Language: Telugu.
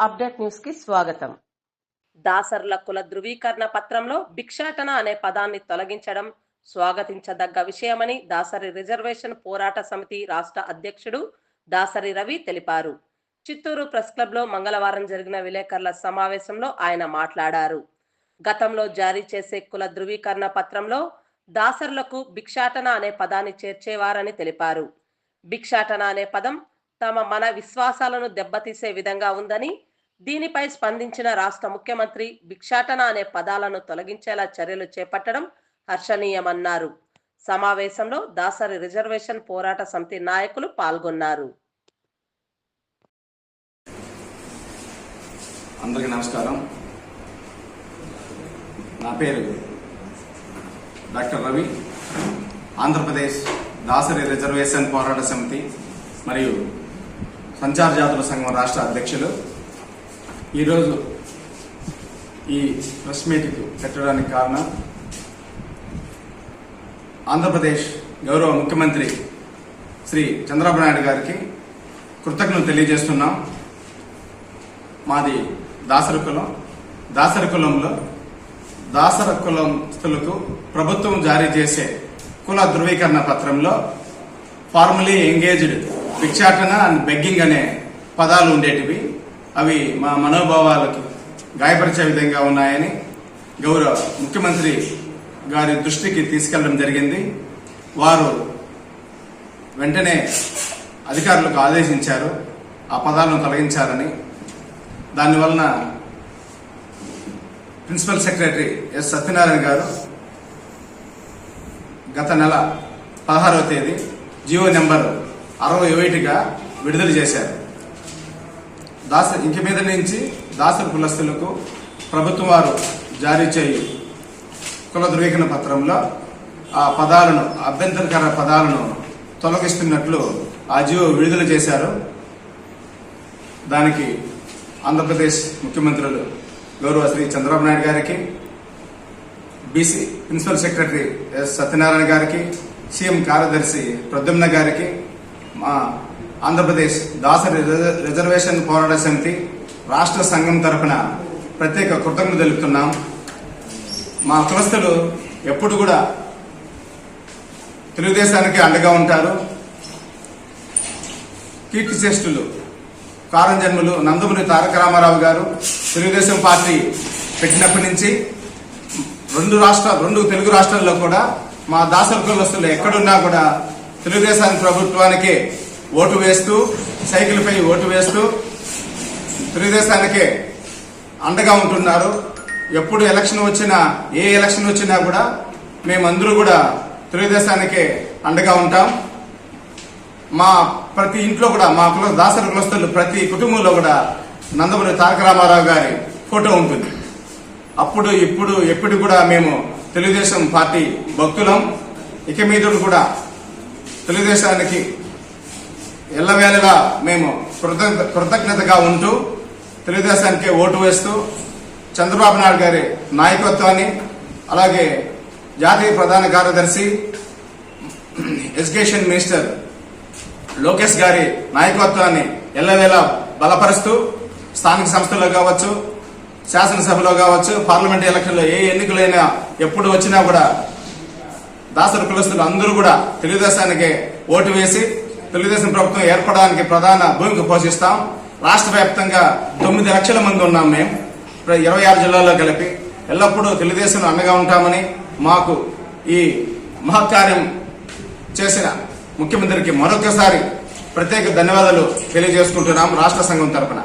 అప్డేట్ న్యూస్కి స్వాగతం. దాసర్ల కుల ధృవీకరణ పత్రంలో భిక్షాటన అనే పదాన్ని తొలగించడం స్వాగతించదగ్గ విషయమని దాసరి రిజర్వేషన్ పోరాట సమితి రాష్ట్ర అధ్యక్షుడు దాసరి రవి తెలిపారు. చిత్తూరు ప్రెస్ క్లబ్లో మంగళవారం జరిగిన విలేకరుల సమావేశంలో ఆయన మాట్లాడారు. గతంలో జారీ చేసే కుల ధృవీకరణ పత్రంలో దాసర్లకు భిక్షాటన అనే పదాన్ని చేర్చేవారని తెలిపారు. భిక్షాటన అనే పదం తమ మన విశ్వాసాలను దెబ్బతీసే విధంగా ఉందని దీనిపై స్పందించిన రాష్ట్ర ముఖ్యమంత్రి భిక్షాటన అనే పదాలను తొలగించేలా చర్యలు చేపట్టడం హర్షణీయమన్నారు. సమావేశంలో దాసరి రిజర్వేషన్ పోరాట సమితి నాయకులు పాల్గొన్నారు. అందరికీ నమస్కారం. నా పేరు డాక్టర్ రవి. ఆంధ్రప్రదేశ్ దాసరి రిజర్వేషన్ పోరాట సమితి మరియు సంచార జాతుల సంఘం రాష్ట్ర అధ్యక్షులు ఈరోజు ఈ ప్రెస్ మీట్కి పెట్టడానికి కారణం ఆంధ్రప్రదేశ్ గౌరవ ముఖ్యమంత్రి శ్రీ చంద్రబాబు నాయుడు గారికి కృతజ్ఞతలు తెలియజేస్తున్నాం. మాది దాసర కులం దాసరి కులంలో దాసర కులస్తులకు ప్రభుత్వం జారీ చేసే కుల ధృవీకరణ పత్రంలో ఫార్మలీ ఎంగేజ్డ్ భిక్షాటన అండ్ బెగ్గింగ్ అనే పదాలు ఉండేటివి. అవి మా మనోభావాలకు గాయపరిచే విధంగా ఉన్నాయని గౌరవ ముఖ్యమంత్రి గారి దృష్టికి తీసుకెళ్ళడం జరిగింది. వారు వెంటనే అధికారులకు ఆదేశించారు. ఆ పదాలను తొలగించాలని దానివలన ప్రిన్సిపల్ సెక్రటరీ ఎస్ సత్యనారాయణ గారు గత నెల పదహారవ తేదీ జియో నెంబర్ అరవై ఒకటిగా విడుదల చేశారు. దాస ఇంక మీద నుంచి దాసర కులస్తులకు ప్రభుత్వం వారు జారీ చేయు కుల ధృవీకరణ పత్రంలో ఆ పదాలను అభ్యంతరకర పదాలను తొలగిస్తున్నట్లు ఆ విడుదల చేశారు. దానికి ఆంధ్రప్రదేశ్ ముఖ్యమంత్రులు గౌరవ శ్రీ చంద్రబాబు నాయుడు గారికి BC principal secretary S Satyanarayana గారికి సీఎం కార్యదర్శి ప్రద్యుమ్న గారికి మా ఆంధ్రప్రదేశ్ దాసరి రిజర్వేషన్ పోరాట సమితి రాష్ట్ర సంఘం తరఫున ప్రత్యేక కృతజ్ఞతలు తెలుపుతున్నాం. మా కులస్తులు ఎప్పుడు కూడా తెలుగుదేశానికి అండగా ఉంటారు. కీర్తిశ్రేష్ఠులు కారం జన్మలు నందమూరి తారక రామారావు గారు తెలుగుదేశం పార్టీ పెట్టినప్పటి నుంచి రెండు రాష్ట్ర రెండు తెలుగు రాష్ట్రాల్లో కూడా మా దాసరి కులస్తులు ఎక్కడున్నా కూడా తెలుగుదేశానికి ప్రభుత్వానికే ఓటు వేస్తూ సైకిల్పై ఓటు వేస్తూ తెలుగుదేశానికే అండగా ఉంటున్నారు. ఎప్పుడు ఎలక్షన్ వచ్చినా ఏ ఎలక్షన్ వచ్చినా కూడా మేమందరూ కూడా తెలుగుదేశానికే అండగా ఉంటాం. మా ప్రతి ఇంట్లో కూడా మా కుల దాసర కులస్తులు ప్రతి కుటుంబంలో కూడా నందమూరి తారక రామారావు గారి ఫోటో ఉంటుంది. అప్పుడు ఇప్పుడు ఎప్పుడు కూడా మేము తెలుగుదేశం పార్టీ భక్తులం. ఇక మీద కూడా తెలుగుదేశానికి ఎల్లవేళలా మేము కృతజ్ఞతగా ఉంటూ తెలుగుదేశానికి ఓటు వేస్తూ చంద్రబాబు నాయుడు గారి నాయకత్వాన్ని అలాగే జాతీయ ప్రధాన కార్యదర్శి ఎడ్యుకేషన్ మినిస్టర్ లోకేష్ గారి నాయకత్వాన్ని ఎల్లవేళ బలపరుస్తూ స్థానిక సంస్థల్లో కావచ్చు శాసనసభలో కావచ్చు పార్లమెంట్ ఎలక్షన్లో ఏ ఎన్నికలైనా ఎప్పుడు వచ్చినా కూడా దాసరి కులస్తులు అందరూ కూడా తెలుగుదేశానికి ఓటు వేసి తెలుగుదేశం ప్రభుత్వం ఏర్పడడానికి ప్రధాన భూమిక పోషిస్తాం. రాష్ట్ర వ్యాప్తంగా తొమ్మిది లక్షల మంది ఉన్నాం మేము. ఇరవై ఆరు జిల్లాల్లో కలిపి ఎల్లప్పుడూ తెలుగుదేశం అండగా ఉంటామని మాకు ఈ మహత్కార్యం చేసిన ముఖ్యమంత్రికి మరొకసారి ప్రత్యేక ధన్యవాదాలు తెలియజేసుకుంటున్నాం రాష్ట్ర సంఘం తరపున.